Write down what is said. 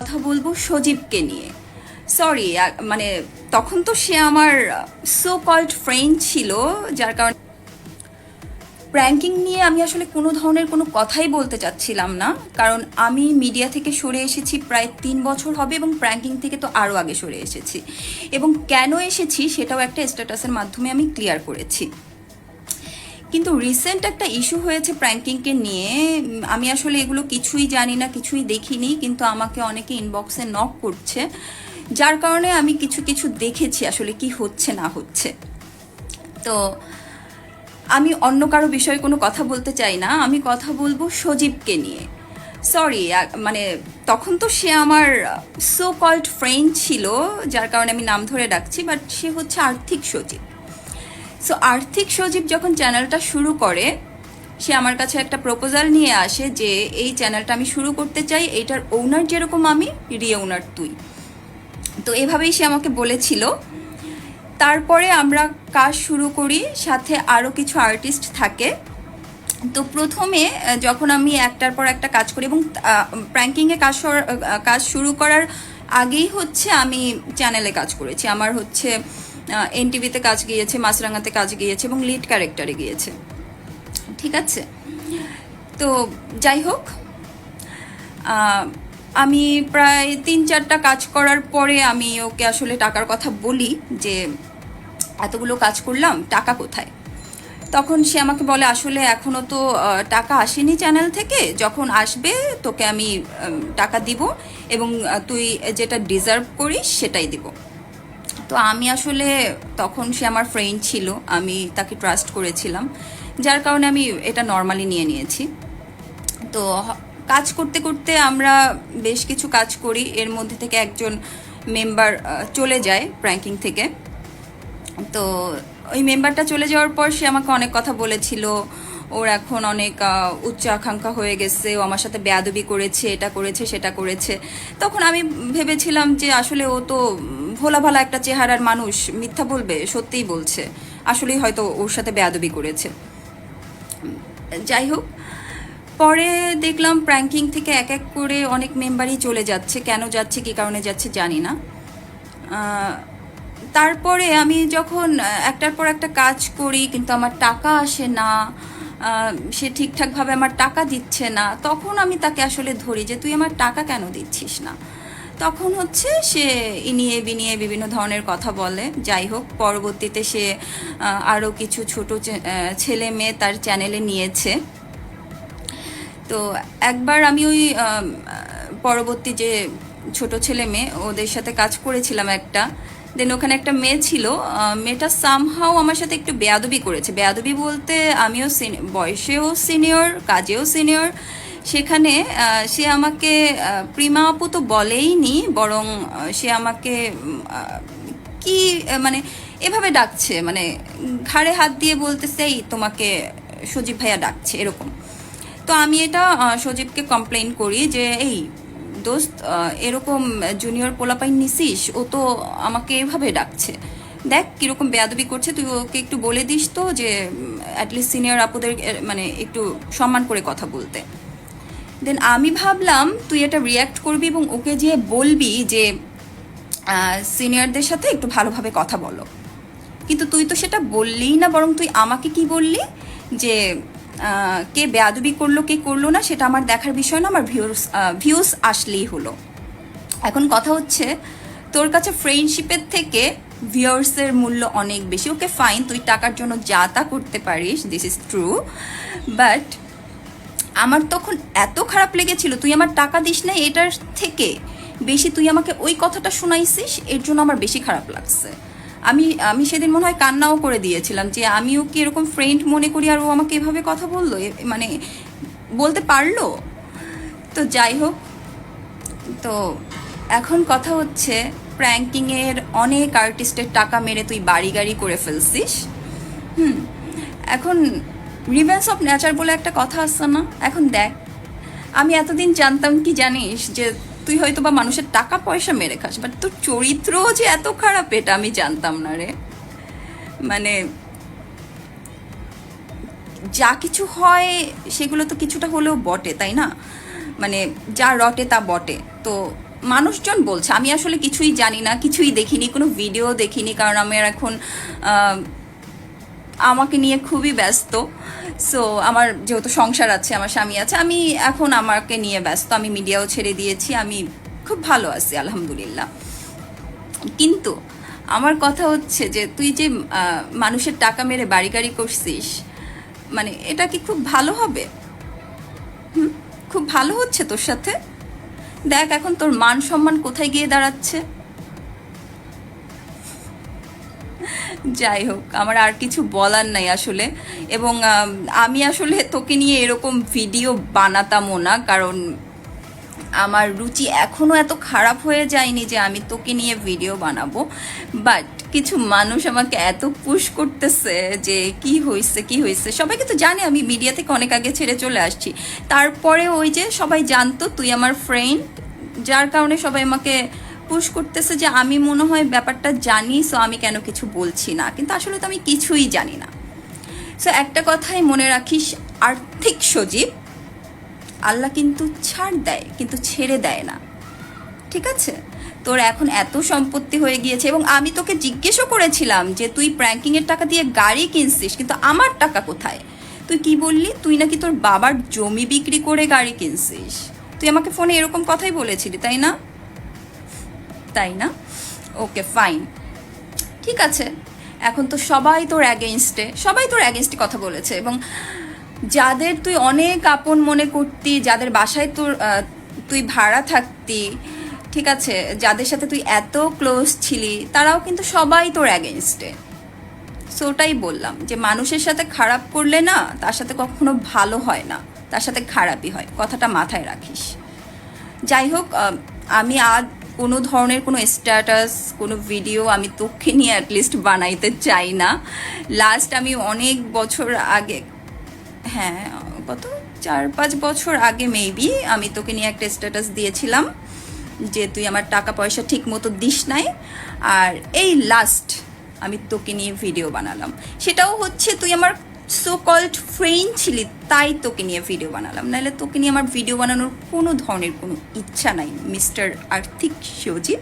কথা বলব সজীবকে নিয়ে। সরি মানে তখন তো সে আমার সো কল্ড ফ্রেন্ড ছিল, যার কারণে প্র্যাঙ্কিং নিয়ে আমি আসলে কোনো ধরনের কোনো কথাই বলতে চাচ্ছিলাম না। কারণ আমি মিডিয়া থেকে সরে এসেছি প্রায় তিন বছর হবে এবং প্র্যাঙ্কিং থেকে তো আরও আগে সরে এসেছি। এবং কেন এসেছি সেটাও একটা স্ট্যাটাসের মাধ্যমে আমি ক্লিয়ার করেছি। কিন্তু রিসেন্ট একটা ইস্যু হয়েছে প্র্যাঙ্কিংকে নিয়ে। আমি আসলে এগুলো কিছুই জানি না, কিছুই দেখিনি, কিন্তু আমাকে অনেকে ইনবক্সে নক করছে। যার কারণে আমি কিছু কিছু দেখেছি আসলে কি হচ্ছে, না হচ্ছে। তো আমি অন্য কারও বিষয়ে কোনো কথা বলতে চাই না, আমি কথা বলব সজীবকে নিয়ে। সরি মানে তখন তো সে আমার সো কল্ড ফ্রেন্ড ছিল, যার কারণে আমি নাম ধরে ডাকছি বাট সে হচ্ছে আর্থিক সজীব। সো আর্থিক সজীব যখন চ্যানেলটা শুরু করে, সে আমার কাছে একটা প্রপোজাল নিয়ে আসে যে, এই চ্যানেলটা আমি শুরু করতে চাই, এইটার ওনার যেরকম আমি রি ওনার তুই। তো এভাবেই সে আমাকে বলেছিল। তারপরে আমরা কাজ শুরু করি, সাথে আরও কিছু আর্টিস্ট থাকে। তো প্রথমে যখন আমি একটার পর একটা কাজ করি এবং প্র্যাঙ্কিংয়ে কাজ কাজ শুরু করার আগেই হচ্ছে আমি চ্যানেলে কাজ করেছি। আমার হচ্ছে এনটিভিতে কাজ গিয়েছে, মাছরাঙাতে কাজ গিয়েছে এবং লিড ক্যারেক্টারে গিয়েছে। ঠিক আছে? তো যাই হোক আমি প্রায় তিন চারটা কাজ করার পরে আমি ওকে আসলে টাকার কথা বলি যে, এতগুলো কাজ করলাম, টাকা কোথায়? তখন সে আমাকে বলে, আসলে এখনও তো টাকা আসেনি চ্যানেল থেকে, যখন আসবে তোকে আমি টাকা দিব এবং তুই যেটা ডিজার্ভ করিস সেটাই দিব। তো আমি আসলে তখন সে আমার ফ্রেন্ড ছিল, আমি তাকে ট্রাস্ট করেছিলাম। যার কারণে আমি এটা নর্মালি নিয়ে নিয়েছি। তো কাজ করতে করতে আমরা বেশ কিছু কাজ করি। এর মধ্যে থেকে একজন মেম্বার চলে যায় প্র্যাঙ্কিং থেকে। তো ওই মেম্বারটা চলে যাওয়ার পর সে আমাকে অনেক কথা বলেছিল। ওর এখন অনেক উচ্চ আকাঙ্ক্ষা হয়ে গেছে, ও আমার সাথে বেয়াদবি করেছে, এটা করেছে, সেটা করেছে। তখন আমি ভেবেছিলাম যে আসলে ও তো ভোলা ভালা একটা চেহারার মানুষ, মিথ্যা বলবে, সত্যিই বলছে। আসলেই হয়তো ওর সাথে বেয়াদবি করেছে। যাই হোক, পরে দেখলাম প্র্যাঙ্কিং থেকে এক এক করে অনেক মেম্বারই চলে যাচ্ছে, কেন যাচ্ছে, কী কারণে যাচ্ছে জানি না। তারপরে আমি যখন একটার পর একটা কাজ করি, কিন্তু আমার টাকা আসে না সে ঠিকঠাকভাবে আমার টাকা দিচ্ছে না, তখন আমি তাকে আসলে ধরি যে, তুই আমার টাকা কেন দিচ্ছিস না? তখন হচ্ছে সে ইনিয়ে বিনিয়ে বিভিন্ন ধরনের কথা বলে। যাই হোক, পরবর্তীতে সে আরও কিছু ছোট ছেলে মেয়ে তার চ্যানেলে নিয়েছে। তো একবার আমি ওই পরবর্তী যে ছোট ছেলে মেয়ে, ওদের সাথে কাজ করেছিলাম একটা। দেন ওখানে একটা মেয়ে ছিল মেয়েটা সামহাও আমার সাথে একটু বেয়াদবি করেছে। বেয়াদবি বলতে আমিও বয়সেও সিনিয়র কাজেও সিনিয়র সেখানে সে আমাকে প্রিমা আপু তো বলেইনি, বরং সে আমাকে কি মানে এভাবে ডাকছে মানে ঘাড়ে হাত দিয়ে বলতেছে, এই, তোমাকে সজীব ভাইয়া ডাকছে, এরকম। তো আমি এটা সজীবকে কমপ্লেন করি যে, এই দোস্ত এরকম জুনিয়র পোলাপাইন নিছিস, ও তো আমাকে এভাবে ডাকছে। দেখ কীরকম বেয়াদবি করছে, তুই ওকে একটু বলে দিস তো যে অ্যাটলিস্ট সিনিয়র আপুদের মানে একটু সম্মান করে কথা বলতে। দেন আমি ভাবলাম, তুই এটা রিয়াক্ট করবি এবং ওকে যে বলবি যে সিনিয়রদের সাথে একটু ভালোভাবে কথা বলো। কিন্তু তুই তো সেটা বললিই না, বরং তুই আমাকে কি বললি? যে কে বেয়াদবি করল, কে করল না, সেটা আমার দেখার বিষয় না, আমার ভিউস ভিউস আসলেই হলো। এখন কথা হচ্ছে, তোর কাছে ফ্রেন্ডশিপের থেকে ভিউয়ার্সের মূল্য অনেক বেশি। ওকে ফাইন তুই টাকার জন্য যা তা করতে পারিস দিস ইজ ট্রু বাট আমার তখন এত খারাপ লেগেছিল, তুই আমার টাকা দিস না এটার থেকে বেশি, তুই আমাকে ওই কথাটা শোনাইছিস, এর জন্য আমার বেশি খারাপ লাগছে। আমি আমি সেদিন মনে হয় কান্নাও করে দিয়েছিলাম যে আমিও কি এরকম ফ্রেন্ড মনে করি আর ও আমাকে এভাবে কথা বলল। মানে বলতে পারল। তো যাই হোক, তো এখন কথা হচ্ছে প্র্যাঙ্কিংয়ের অনেক আর্টিস্টের টাকা মেরে তুই বাড়ি গাড়ি করে ফেলছিস। হুম, এখন রিভেন্স অফ নেচার বলে একটা কথা আসছে না? এখন দেখ, আমি এতদিন জানতাম কি জানিস যে তুই হয়তো বা মানুষের টাকা পয়সা মেরে খাস বাট তোর চরিত্র যে এত খারাপ, এটা আমি জানতাম না রে। মানে যা কিছু হয়, সেগুলো তো কিছুটা হলেও বটে, তাই না? মানে যা রটে তা বটে। তো মানুষজন বলছে, আমি আসলে কিছুই জানি না, কিছুই দেখিনি, কোনো ভিডিও দেখিনি, কারণ আমি এখন আমাকে নিয়ে খুবই ব্যস্ত। সো আমার যেহেতু সংসার আছে, আমার স্বামী আছে, আমি এখন আমাকে নিয়ে ব্যস্ত, আমি মিডিয়াও ছেড়ে দিয়েছি, আমি খুব ভালো আছি, আলহামদুলিল্লাহ। কিন্তু আমার কথা হচ্ছে যে, তুই যে মানুষের টাকা মেরে বাড়ি গাড়ি করছিস মানে এটা কি খুব ভালো হবে? হুম? খুব ভালো হচ্ছে তোর সাথে? দেখ, এখন তোর মান সম্মান কোথায় গিয়ে দাঁড়াচ্ছে? যাই হোক, আমার আর কিছু বলার নাই আসলে। এবং আমি আসলে তোকে নিয়ে এরকম ভিডিও বানাতামও না, কারণ আমার রুচি এখনও এত খারাপ হয়ে যায়নি যে আমি তোকে নিয়ে ভিডিও বানাবো। বাট কিছু মানুষ আমাকে এত পুশ করতেছে যে কি হয়েছে কি হয়েছে সবাইকে তো জানে, আমি মিডিয়া থেকে অনেক আগে ছেড়ে চলে আসছি। তারপরে ওই যে সবাই জানতো, তুই আমার ফ্রেন্ড যার কারণে সবাই আমাকে পুশ করতেছে যে আমি মনে হয় ব্যাপারটা জানি সো আমি কেন কিছু বলছি না। কিন্তু আসলে তো আমি কিছুই জানি না। সো একটা কথাই মনে রাখিস, আর্থিক সজীব, আল্লাহ কিন্তু ছাড় দেয়, কিন্তু ছেড়ে দেয় না। ঠিক আছে? তোর এখন এত সম্পত্তি হয়ে গিয়েছে এবং আমি তোকে জিজ্ঞেসও করেছিলাম যে তুই প্র্যাঙ্কিং এর টাকা দিয়ে গাড়ি কিনছিস, কিন্তু আমার টাকা কোথায়? তুই কি বললি? তুই নাকি তোর বাবার জমি বিক্রি করে গাড়ি কিনছিস? তুই আমাকে ফোনে এরকম কথাই বলেছিলি, তাই না? তাই না? ওকে ফাইন ঠিক আছে। এখন তো সবাই তোর অ্যাগেনস্টে সবাই তোর অ্যাগেনস্টে কথা বলেছে এবং যাদের তুই অনেক আপন মনে করতি, যাদের বাসায় তোর তুই ভাড়া থাকতি, ঠিক আছে? যাদের সাথে তুই এত ক্লোজ ছিলি, তারাও কিন্তু সবাই তোর অ্যাগেনস্টে সো ওটাই বললাম যে মানুষের সাথে খারাপ করলে না, তার সাথে কখনো ভালো হয় না। তার সাথে খারাপই হয়। কথাটা মাথায় রাখিস। যাই হোক আমি আজ কোনো ধরনের কোনো স্ট্যাটাস কোনো ভিডিও আমি তোকে নিয়ে অ্যাটলিস্ট বানাইতে চাই না। লাস্ট আমি অনেক বছর আগে হ্যাঁ কত চার পাঁচ বছর আগে মেবি আমি তোকে নিয়ে একটা স্ট্যাটাস দিয়েছিলাম যে তুই আমার টাকা পয়সা ঠিক মতো দিস নাই। আর এই লাস্ট আমি তোকে নিয়ে ভিডিও বানালাম। সেটাও হচ্ছে তুই আমার সো কল্ড ফ্রেন্ড ছিলি, তাই তোকে নিয়ে ভিডিও বানালাম। নাহলে তোকে নিয়ে আমার ভিডিও বানানোর কোনো ধরনের কোনো ইচ্ছা নাই, মিস্টার আর্থিক সজীব